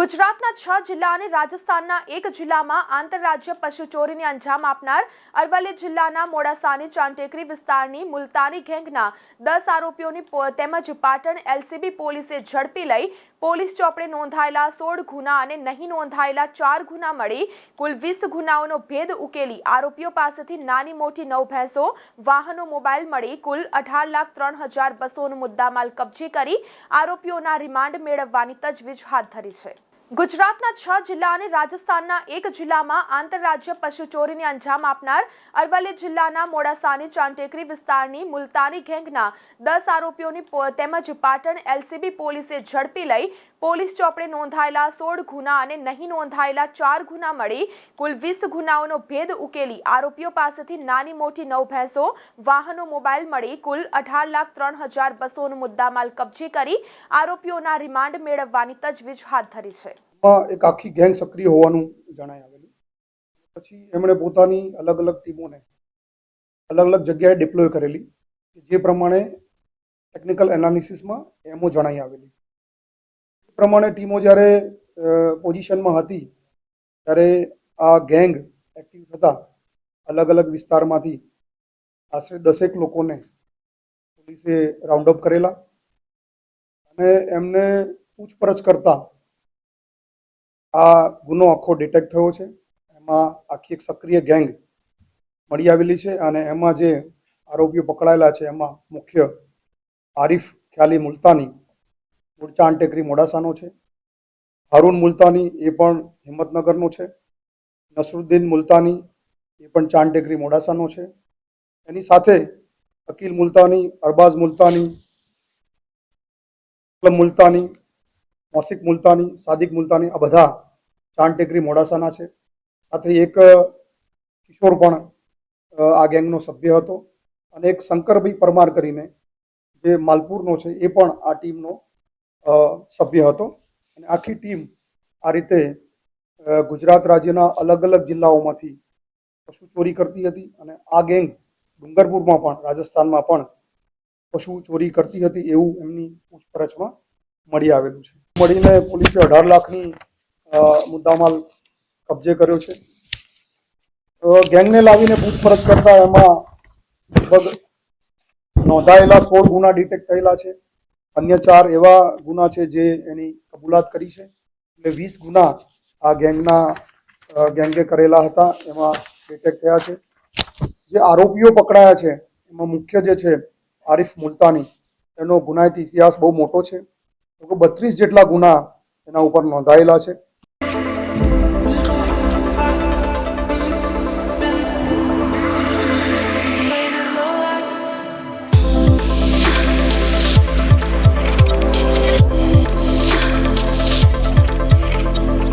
ગુજરાતના છ જિલ્લા અને રાજસ્થાનના એક જિલ્લામાં આંતરરાજ્ય પશુ ચોરીને અંજામ આપનાર અરવલ્લી જિલ્લાના મોડાસાની ચાંટેકરી વિસ્તારની મુલતાની ગેંગના દસ આરોપીઓની તેમજ પાટણ એલસીબી પોલીસે ઝડપી લઈ પોલીસ ચોપડે નોંધાયેલા સોળ ગુના અને નહીં નોંધાયેલા ચાર ગુના મળી કુલ વીસ ગુનાઓનો ભેદ ઉકેલી આરોપીઓ પાસેથી નાની મોટી નવ ભેંસો, વાહનો, મોબાઈલ મળી કુલ અઢાર લાખ ત્રણ હજાર બસોનો મુદ્દામાલ કબજે કરી આરોપીઓના રિમાન્ડ મેળવવાની તજવીજ હાથ ધરી છે. ગુજરાતના છ જિલ્લા અને રાજસ્થાનના એક જિલ્લામાં આંતરરાજ્ય પશુ ચોરીને અંજામ આપનાર અરવલ્લી જિલ્લાના મોડાસાની ચાંટેકરી વિસ્તારની મુલતાની ગેંગના દસ આરોપીઓની તેમજ પાટણ એલસીબી પોલીસે ઝડપી લઈ પોલીસ ચોપડે નોંધાયેલા સોળ ગુના અને નહીં નોંધાયેલા ચાર ગુના મળી કુલ વીસ ગુનાઓનો ભેદ ઉકેલી આરોપીઓ પાસેથી નાની મોટી નવ ભેંસો, વાહનો, મોબાઈલ મળી કુલ અઢાર લાખ ત્રણ હજાર બસોનો મુદ્દામાલ કબજે કરી આરોપીઓના રિમાન્ડ મેળવવાની તજવીજ હાથ ધરી છે. માં એક આખી ગેંગ સક્રિય હોવાનું જણાય આવેલું. પછી એમણે પોતાની અલગ અલગ ટીમોને અલગ અલગ જગ્યાએ ડિપ્લોય કરેલી, જે પ્રમાણે ટેકનિકલ એનાલિસિસમાં એમો જણાઈ આવેલી. એ પ્રમાણે ટીમો જ્યારે પોઝિશનમાં હતી, ત્યારે આ ગેંગ એક્ટિવ થતા અલગ અલગ વિસ્તારમાંથી આશરે દસેક લોકોને પોલીસે રાઉન્ડ અપ કરેલા. અને એમને પૂછપરછ કરતા આ ગુનો આખો ડિટેક્ટ થયો છે. એમાં આખી એક સક્રિય ગેંગ મળી આવેલી છે અને એમાં જે આરોપીઓ પકડાયેલા છે એમાં મુખ્ય આરિફ ખ્યાલી મુલતાની મૂળ ચાંટેકરી મોડાસાનો છે. હારૂન મુલતાની એ પણ હિંમતનગરનો છે. નસરુદ્દીન મુલતાની એ પણ ચાંટેકરી મોડાસાનો છે. એની સાથે અકીલ મુલતાની, અરબાઝ મુલતાની મુલતાની મોસિક મુલતાની, સાદિક મુલતાની આ બધા ચાંદ ટેકરી મોડાસાના છે. સાથે એક કિશોર પણ આ ગેંગનો સભ્ય હતો. અને એક શંકરભાઈ પરમાર કરીને જે માલપુરનો છે, એ પણ આ ટીમનો સભ્ય હતો. અને આખી ટીમ આ રીતે ગુજરાત રાજ્યના અલગ અલગ જિલ્લાઓમાંથી પશુ ચોરી કરતી હતી. અને આ ગેંગ ડુંગરપુરમાં પણ, રાજસ્થાનમાં પણ પશુ ચોરી કરતી હતી એવું એમની પૂછપરછમાં મળી આવેલું છે. મળીને પોલીસે અઢાર લાખની મુદ્દામાલ કબજે કર્યો છે. ગેંગને લાવીને પૂછપરછ કરતા એમાં લગભગ નોંધાયેલા સોળ ગુના ડિટેક્ટ થયેલા છે. અન્ય ચાર એવા ગુના છે જે એની કબૂલાત કરી છે. એટલે વીસ ગુના આ ગેંગના ગેંગે કરેલા હતા, એમાં ડિટેક્ટ થયા છે. જે આરોપીઓ પકડાયા છે, એમાં મુખ્ય જે છે આરિફ મુલતાની. એનો ગુનાહિત ઇતિહાસ બહુ મોટો છે. તો બત્રીસ જેટલા ગુના એના ઉપર નોંધાયેલા છે.